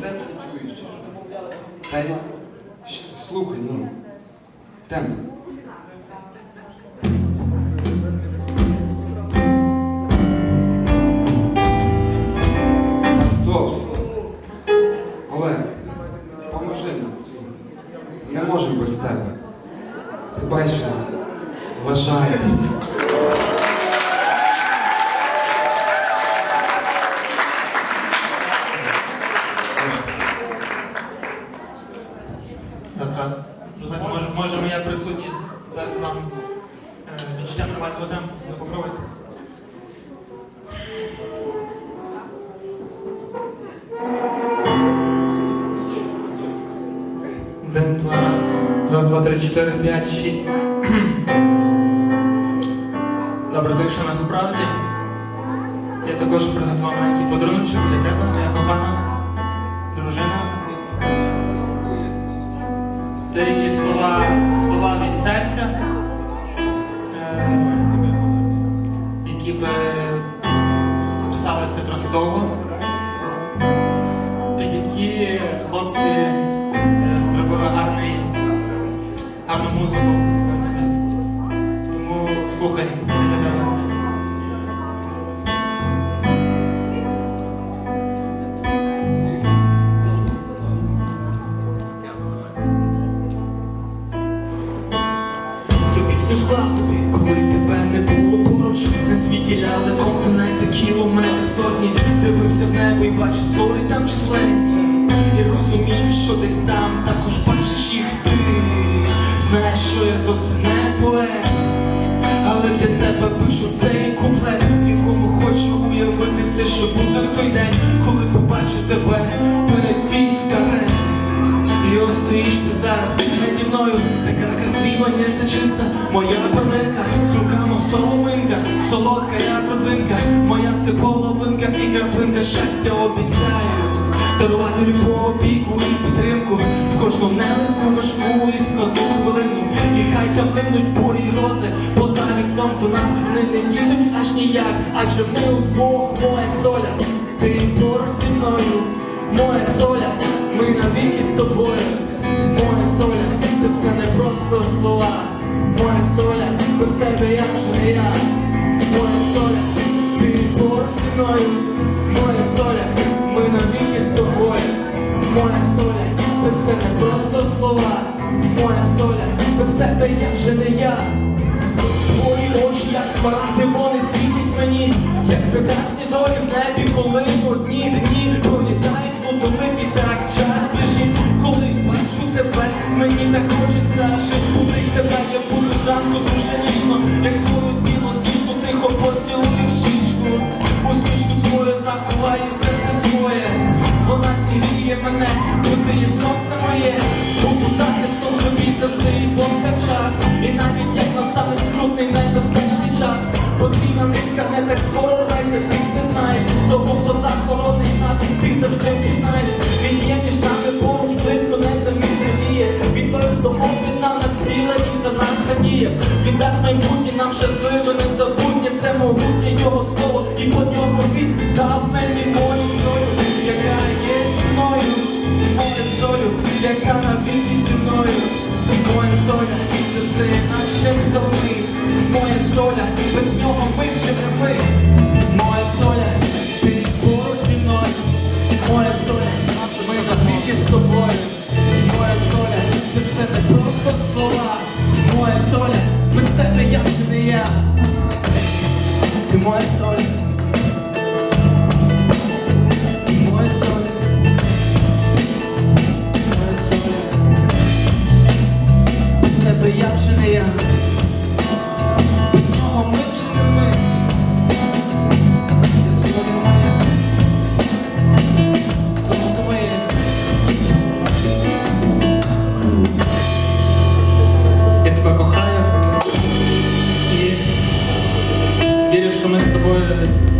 темно чуєш? чи що? Та я... Слухай, ну. Темно. Стоп! Олег, поможи нам. Не можемо без тебе. Ти бачиш, вважаю. Раз, раз. Може, може моя присутність дасть вам е, відчуття нормального темпу. Ну, попробуйте. Один, два, раз. Раз, два, три, чотири, п'ять, шість. Добре, так що насправді я також приготував маленький подарунок для тебе, моя кохана деякі слова, слова від серця, е, які би писалися трохи довго, які хлопці е, зробили гарний, гарну музику. Тому слухай, заглядалися. Тобі, коли тебе не було поруч, не звідділяли континенти, кілометри сотні. Дивився в небо і бачив зорі там численні. І розумів, що десь там також бачиш їх ти. Знаєш, що я зовсім не поет, але для тебе пишу цей куплет, якому хочу уявити все, що буде в той день, коли побачу тебе мною, така красива, ніжна, чиста, моя перлинка, з руками соломинка, солодка, як розинка, моя ти половинка і краплинка. Щастя обіцяю. Дарувати любов, опіку і підтримку. В кожну нелегку важку і складну хвилину. І хай там линуть бурі й грози, поза вікном до нас вони не дійдуть аж ніяк, адже ми удвох, моя соля, ти поруч зі мною, моя соля, ми навіки з тобою, моя соля, це все не просто слова, моя соля, без тебе я вже не я, моя соля, ти поруч зі мною, моя соля, ми навіки з тобою, моя соля, це все не просто слова, моя соля, без тебе я вже не я. Твої очі, як смарагди, вони світять мені, як прекрасні зорі в небі, коли одні дні так хочеться жити, будить тебе, я буду зранку дуже ніжно, як свою білу сніжку, тихо поцілую в щічку, усмішку твою заховаю серце своє, вона зігріє мене, буде сонце моє, буду захистом тобі завжди і повсякчас, і навіть як настане скрутний небезпечний час, потрібна нитка не так скоро дасть майбутнє нам щасливе, незабутнє, все могутнє його слово, і по ньому він дав мені мою солю, яка є зі мною, моє солю, яка навіки зі мною. Моя соля, це все я. Ты не Freude